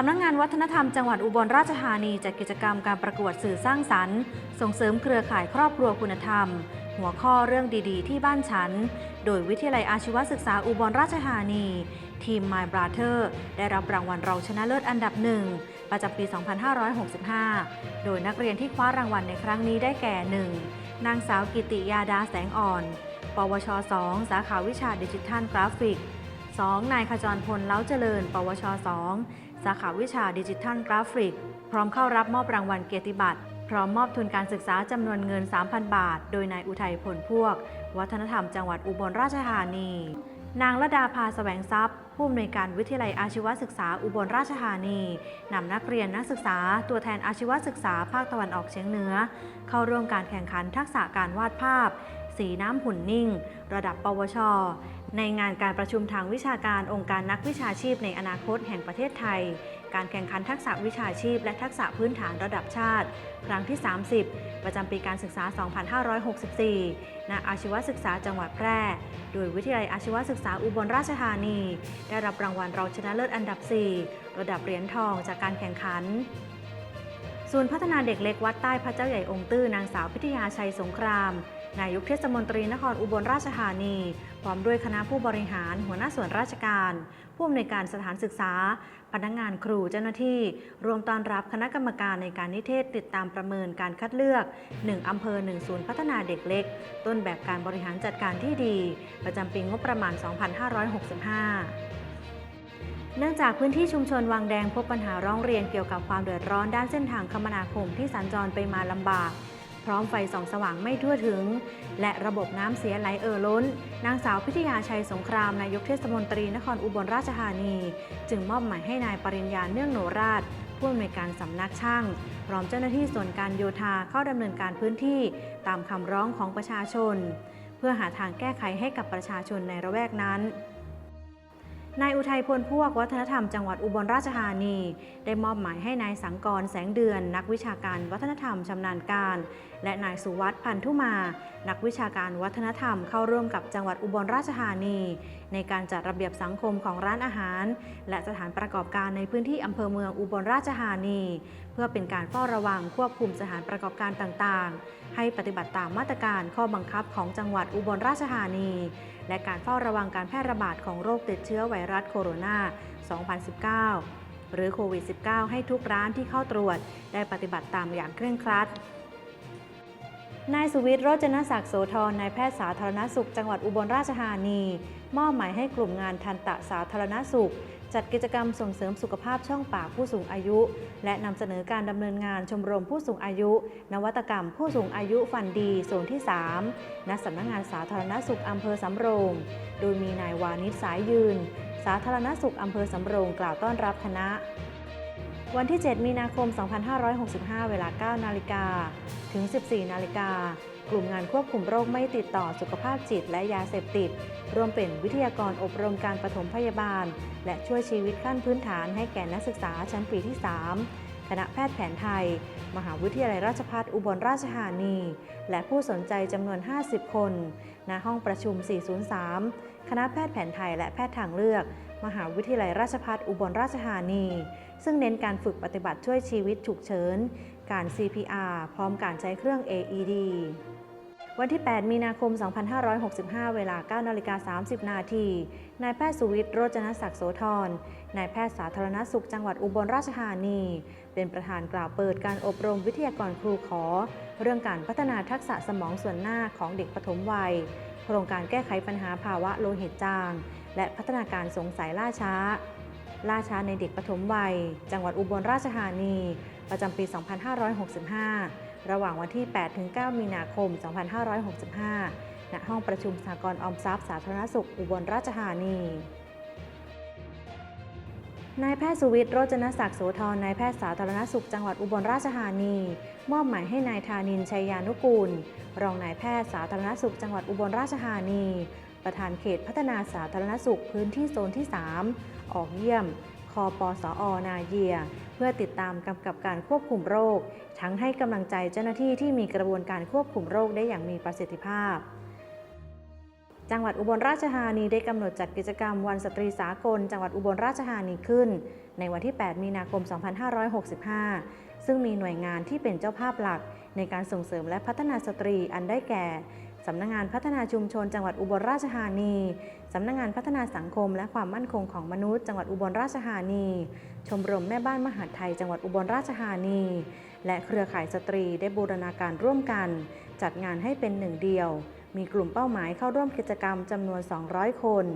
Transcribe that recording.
สำนักงานวัฒนธรรมจังหวัดอุบลราชธานีจัดกิจกรรมการประกวดสื่อสร้างสรรค์ ส่งเสริมเครือข่ายครอบครัวคุณธรรม หัวข้อเรื่องดีๆ ที่บ้านฉัน โดยวิทยาลัยอาชีวศึกษาอุบลราชธานี ทีม My Brother ได้รับรางวัลรองชนะเลิศอันดับหนึ่งประจำปี 2565 โดยนักเรียนที่คว้ารางวัลในครั้งนี้ได้แก่ 1. นางสาวกิติยาดาแสงอ่อน ปวช 2 สาขาวิชาดิจิทัลกราฟิก 2. นายขจรพลเล้าเจริญ ปวช 2 สาขาวิชาดิจิทัลกราฟิก พร้อมเข้ารับมอบรางวัลเกียรติบัตร พร้อมมอบทุนการศึกษาจำนวนเงิน 3,000 บาท โดยนายอุทัยผลพวก วัฒนธรรมจังหวัดอุบลราชธานี นางระดาภาแสวงทรัพย์ ผู้อำนวยการวิทยาลัยอาชีวศึกษาอุบลราชธานีนำนักเรียนนักศึกษา ตัวแทนอาชีวศึกษาภาคตะวันออกเฉียงเหนือ เข้าร่วมการแข่งขันทักษะการวาดภาพ สีน้ำหุ่นนิ่ง ระดับปวช ในงานการประชุมทางวิชาการองค์การนักวิชาชีพในอนาคตแห่งประเทศไทย การแข่งขันทักษะวิชาชีพ และทักษะพื้นฐานระดับชาติ ครั้งที่ 30 ประจำปีการศึกษา 2564 ณ อาชีวศึกษาจังหวัดแพร่ โดยวิทยาลัยอาชีวศึกษาอุบลราชธานี ได้รับรางวัลรองชนะเลิศอันดับ 4 ระดับเหรียญทองจากการแข่งขันศูนย์พัฒนาเด็กเล็กวัดใต้พระเจ้าใหญ่องค์ตื้อนางสาวพิทยาชัยสงคราม นายกเทศมนตรีนครอุบลราชธานี พร้อมด้วยคณะผู้บริหาร หัวหน้าส่วนราชการ ผู้อำนวยการสถานศึกษา พนักงานครูเจ้าหน้าที่ รวมต้อนรับคณะกรรมการในการนิเทศติดตามประเมินการคัดเลือก 1 อำเภอ 1 ศูนย์พัฒนาเด็กเล็ก ต้นแบบการบริหารจัดการที่ดี ประจำปีงบประมาณ 2565เนื่องจากพื้นที่ชุมชนวังแดงพบปัญหาร้องเรียนเกี่ยวกับความเดือดร้อนด้านเส้นทางคมนาคมที่สัญจรไปมาลำบาก ร้อมไฟส่องสว่างไม่ทั่วถึง และระบบน้ำเสียไหลเอ่อล้น นางสาวพิทยาชัยสงครามนายกเทศมนตรีนครอุบลราชธานี จึงมอบหมายให้นายปริญญาเนื่องโนราชผู้อำนวยการสำนักช่าง พร้อมเจ้าหน้าที่ส่วนการโยธาเข้าดำเนินการพื้นที่ตามคำร้องของประชาชน เพื่อหาทางแก้ไขให้กับประชาชนในระแวกนั้น นายอุทัยพลพวกวัฒนธรรมจังหวัดอุบลราชธานี ได้มอบหมายให้นายสังกรแสงเดือน นักวิชาการวัฒนธรรมชำนาญการ และนายสุวัสด์พันธุมา นักวิชาการวัฒนธรรมเข้าร่วมกับจังหวัดอุบลราชธานี ในการจัดระเบียบสังคมของร้านอาหาร และสถานประกอบการในพื้นที่อำเภอเมืองอุบลราชธานี เพื่อเป็นการเฝ้าระวังควบคุมสถานประกอบการต่างๆ ให้ปฏิบัติตามมาตรการข้อบังคับของจังหวัดอุบลราชธานี และการเฝ้าระวังการแพร่ระบาดของโรคติดเชื้อไวรัสโคโรนา 2019 หรือโควิด -19 ให้ทุกร้านที่เข้าตรวจได้ปฏิบัติตามอย่างเคร่งครัด นายสุวิทย์โรจนศักดิ์โสธรนายแพทย์สาธารณสุข จังหวัดอุบลราชธานี มอบหมายให้กลุ่มงานทันตะสาธารณสุข จัดกิจกรรมส่งเสริมสุขภาพช่องปากผู้สูงอายุ และนำเสนอการดำเนินงานชมรมผู้สูงอายุ นวัตกรรมผู้สูงอายุฟันดีโซนที่ 3ณสำนักงานสาธารณสุขอำเภอสำโรง โดยมีนายวานิชสายยืนาธารณสุขอำเภอสำโรงกล่าวต้อนรับคณะ วันที่ 7 มีนาคม 2565 เวลา 9 นาฬิกา ถึง 14 นาฬิกา กลุ่มงานควบคุมโรคไม่ติดต่อสุขภาพจิตและยาเสพติด รวมเป็นวิทยากรอบรมการปฐมพยาบาล และช่วยชีวิตขั้นพื้นฐานให้แก่นักศึกษาชั้นปีที่ 3 คณะแพทย์แผนไทย มหาวิทยาลัยราชภัฏอุบลราชธานี และผู้สนใจจำนวน 50 คน ณ ห้องประชุม 403 คณะแพทย์แผนไทยและแพทย์ทางเลือก มหาวิทยาลัยราชภัฏอุบลราชธานี ซึ่งเน้นการฝึกปฏิบัติช่วยชีวิตฉุกเฉิน การ CPR พร้อมการใช้เครื่อง AED วันที่ 8 มีนาคม 2565 เวลา9นาฬิกา30 นาที นายแพทย์สุวิทย์โรจนศักดิ์โสธร นายแพทย์สาธารณสุขจังหวัดอุบลราชธานี เป็นประธานกล่าวเปิดการอบรมวิทยากรครูขอ เรื่องการพัฒนาทักษะสมองส่วนหน้าของเด็กปฐมวัย โครงการแก้ไขปัญหาภาวะโลหิตจาง และพัฒนาการสงสัยล่าช้า ล่าช้าในเด็กปฐมวัย จังหวัดอุบลราชธานี ประจำปี 2565 ระหว่างวันที่ 8-9 มีนาคม 2565 ณ ห้องประชุมสากลออมทรัพย์สาธารณสุข อุบลราชธานี นายแพทย์สุวิทย์โรจนศักดิ์โสธรนายแพทย์สาธารณสุขจังหวัดอุบลราชธานี มอบหมายให้นายธานินชัยยานุกูล รองนายแพทย์สาธารณสุขจังหวัดอุบลราชธานี ประธานเขตพัฒนาสาธารณสุขพื้นที่โซนที่ 3 ออกเยี่ยม ปสอนาเยีย เพื่อติดตามกำกับการควบคุมโรค ทั้งให้กำลังใจเจ้าหน้าที่ที่มีกระบวนการควบคุมโรคได้อย่างมีประสิทธิภาพ จังหวัดอุบลราชธานีได้กำหนดจัดกิจกรรมวันสตรีสากล จังหวัดอุบลราชธานีขึ้น ในวันที่ 8 มีนาคม 2565 ซึ่งมีหน่วยงานที่เป็นเจ้าภาพหลักในการส่งเสริมและพัฒนาสตรีอันได้แก่ สำนักงานพัฒนาชุมชนจังหวัดอุบลราชธานี สำนักงานพัฒนาสังคม และความมั่นคงของมนุษย์ จังหวัดอุบลราชธานี ชมรมแม่บ้านมหาไทย จังหวัดอุบลราชธานี และเครือข่ายสตรีได้บูรณาการร่วมกัน จัดงานให้เป็นหนึ่งเดียว มีกลุ่มเป้าหมายเข้าร่วมกิจกรรมจำนวน 200 คน